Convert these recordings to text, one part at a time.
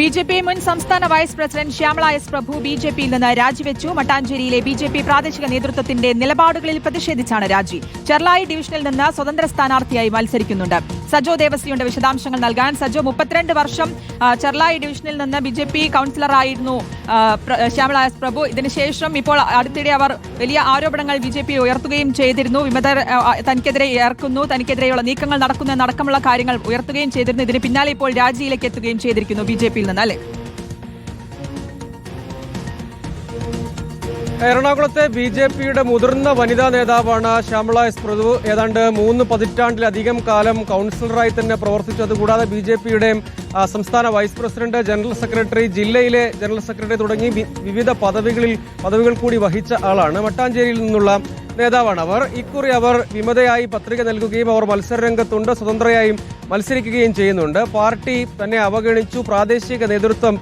B J P മുൻ സംസ്ഥാന vice president Shyamala S Prabhu B J പിയിൽ നിന്ന് രാജിവെച്ചു. മട്ടാഞ്ചേരിയിലെ ബി ജെ പി പ്രാദേശിക നേതൃത്വത്തിന്റെ നിലപാടുകളിൽ പ്രതിഷേധിച്ചാണ് രാജി. ചെർലായി ഡിവിഷനിൽ നിന്ന് സ്വതന്ത്ര സ്ഥാനാർത്ഥിയായി മത്സരിക്കുന്നുണ്ട്. സജോ ദേവസിയുടെ വിശദാംശങ്ങൾ നൽകാൻ. സജോ മുപ്പത്തിരണ്ട് വർഷം ചെർലായി ഡിവിഷനിൽ നിന്ന് ബി ജെ പി കൌൺസിലറായിരുന്നു ശ്യാമള എസ് പ്രഭു. ഇതിനുശേഷം ഇപ്പോൾ അടുത്തിടെ അവർ വലിയ ആരോപണങ്ങൾ ബി ജെ പി ഉയർത്തുകയും ചെയ്തിരുന്നു. ആ, തനിക്കെതിരെ ഇറക്കുന്നു തനിക്കെതിരെയുള്ള നീക്കങ്ങൾ നടക്കുന്ന നടക്കമുള്ള കാര്യങ്ങൾ ഉയർത്തുകയും ചെയ്തിരുന്നു. ഇതിന് പിന്നാലെ ഇപ്പോൾ രാജിയിലേക്ക് എത്തുകയും ചെയ്തിരിക്കുന്നു ബി ജെ പിയിൽ നിന്ന് അല്ലേ? എറണാകുളത്തെ ബി ജെ പിയുടെ മുതിർന്ന വനിതാ നേതാവാണ് ശ്യാമള എസ് പ്രഭു. ഏതാണ്ട് മൂന്ന് പതിറ്റാണ്ടിലധികം കാലം കൗൺസിലറായി തന്നെ പ്രവർത്തിച്ചു അതുകൂടാതെ ബി ജെ പിയുടെ സംസ്ഥാന വൈസ് പ്രസിഡന്റ് ജനറൽ സെക്രട്ടറി ജില്ലയിലെ ജനറൽ സെക്രട്ടറി തുടങ്ങി വിവിധ പദവികളിൽ പദവികൾ കൂടി വഹിച്ച ആളാണ് മട്ടാഞ്ചേരിയിൽ നിന്നുള്ള നേതാവാണ് അവർ. ഇക്കുറി അവർ വിമതയായി പത്രിക നൽകുകയും അവർ മത്സരരംഗത്തുണ്ട് സ്വതന്ത്രയായും മത്സരിക്കുകയും ചെയ്യുന്നുണ്ട്. പാർട്ടി തന്നെ അവഗണിച്ചു പ്രാദേശിക നേതൃത്വം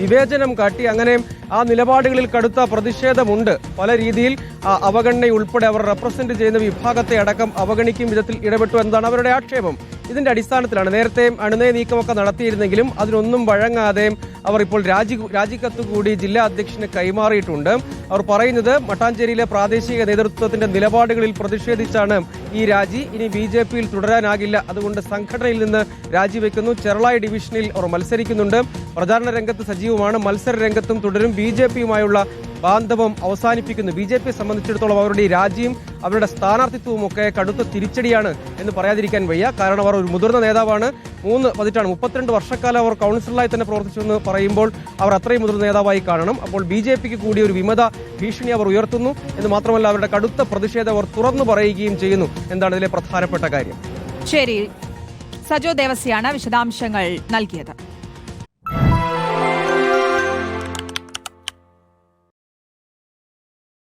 വിവേചനം കാട്ടി അങ്ങനെ ആ നിലപാടുകളിൽ കടുത്ത പ്രതിഷേധമുണ്ട്. പല രീതിയിൽ അവഗണനയുൾപ്പെടെ അവർ റെപ്രസെന്റ് ചെയ്യുന്ന വിഭാഗത്തെ അടക്കം അവഗണിക്കും വിധത്തിൽ ഇടപെട്ടു എന്നതാണ് അവരുടെ ആക്ഷേപം. ഇതിന്റെ അടിസ്ഥാനത്തിലാണ് നേരത്തെ അണുനയ നീക്കമൊക്കെ നടത്തിയിരുന്നെങ്കിലും അതിനൊന്നും വഴങ്ങാതെ അവർ ഇപ്പോൾ രാജി രാജിക്കത്ത് കൂടി ജില്ലാ അധ്യക്ഷന് കൈമാറിയിട്ടുണ്ട്. അവർ പറയുന്നത് മട്ടാഞ്ചേരിയിലെ പ്രാദേശിക നേതൃത്വത്തിന്റെ നിലപാടുകളിൽ പ്രതിഷേധിച്ചാണ് ഈ രാജി. ഇനി ബി ജെ പിയിൽ തുടരാനാകില്ല. അതുകൊണ്ട് സംഘടനയിൽ നിന്ന് രാജിവെക്കുന്നു ചെറളായി ഡിവിഷനിൽ അവർ മത്സരിക്കുന്നുണ്ട്. പ്രചാരണ രംഗത്ത് സജീവമാണ്. മത്സര രംഗത്തും തുടരും. ബി ജെ പിയുമായുള്ള ബാന്ധവം അവസാനിപ്പിക്കുന്നു. ബി ജെ പിയെ സംബന്ധിച്ചിടത്തോളം അവരുടെ രാജിയും അവരുടെ സ്ഥാനാർത്ഥിത്വവും ഒക്കെ കടുത്ത തിരിച്ചടിയാണ് എന്ന് പറയാതിരിക്കാൻ വയ്യ. കാരണം അവർ ഒരു മുതിർന്ന നേതാവാണ്. മൂന്ന് പതിറ്റാണ് മുപ്പത്തിരണ്ട് വർഷക്കാലം അവർ കൗൺസിലറായി തന്നെ പ്രവർത്തിച്ചു എന്ന് പറയുമ്പോൾ അവർ അത്രയും മുതിർന്ന നേതാവായി കാണണം. അപ്പോൾ ബി ജെ പിക്ക് കൂടി ഒരു വിമത ഭീഷണി അവർ ഉയർത്തുന്നു. എന്ന് മാത്രമല്ല അവരുടെ കടുത്ത പ്രതിഷേധം അവർ തുറന്നു പറയുകയും ചെയ്യുന്നു. എന്താണ് ഇതിലെ പ്രധാനപ്പെട്ട കാര്യം? ശരി. സജോ ദേവസിയാണ് വിശദാംശങ്ങൾ നൽകിയത്.